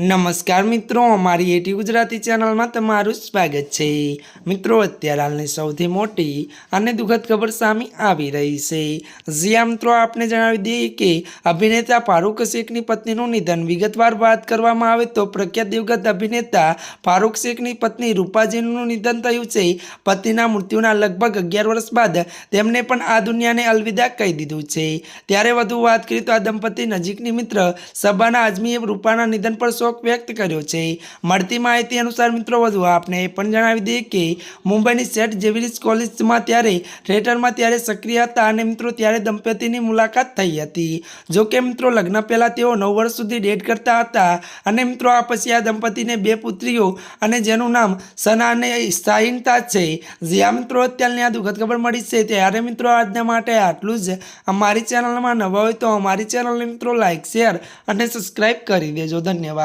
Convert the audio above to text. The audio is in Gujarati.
નમસ્કાર મિત્રો, અમારી એટી ગુજરાતી ચેનલમાં તમારું સ્વાગત છે. મિત્રો, અત્યારે હાલની સૌથી મોટી અને દુઃખદ ખબર સામે આવી રહી છે. જ્યાં મિત્રો, આપને જણાવી દઈએ કે અભિનેતા ફારૂક શેખની પત્નીનું નિધન વિગતવાર વાત કરવામાં આવે તો પ્રખ્યાત દિવગત અભિનેતા ફારૂક શેખની પત્ની રૂપાજીનું નિધન થયું છે. પતિના મૃત્યુના લગભગ અગિયાર વર્ષ બાદ તેમને પણ આ દુનિયાને અલવિદા કહી દીધું છે. ત્યારે વધુ વાત કરીએ તો આ દંપતી નજીકની મિત્ર સબાના આઝમીએ રૂપાના નિધન પર શોક વ્યક્ત કર્યો છે. મળતી માહિતી અનુસાર મિત્રો, વધુ આપને એ પણ જણાવી દઈએ કે મુંબઈની સેટ જેવિલિસ કોલેજમાં ત્યારે થિયેટરમાં ત્યારે સક્રિય હતા અને મિત્રો, ત્યારે દંપતીની મુલાકાત થઈ હતી. જોકે મિત્રો, લગ્ન પહેલાં તેઓ નવ વર્ષ સુધી ડેટ કરતા હતા અને મિત્રો, આ પછી આ દંપતીને બે પુત્રીઓ અને જેનું નામ સના અને સાહિનતા છે. જ્યાં મિત્રો, અત્યારની આ દુઃખદ ખબર મળી છે. ત્યારે મિત્રો, આજના માટે આટલું જ. અમારી ચેનલમાં નવા હોય તો અમારી ચેનલને મિત્રો લાઇક શેર અને સબસ્ક્રાઈબ કરી દેજો. ધન્યવાદ.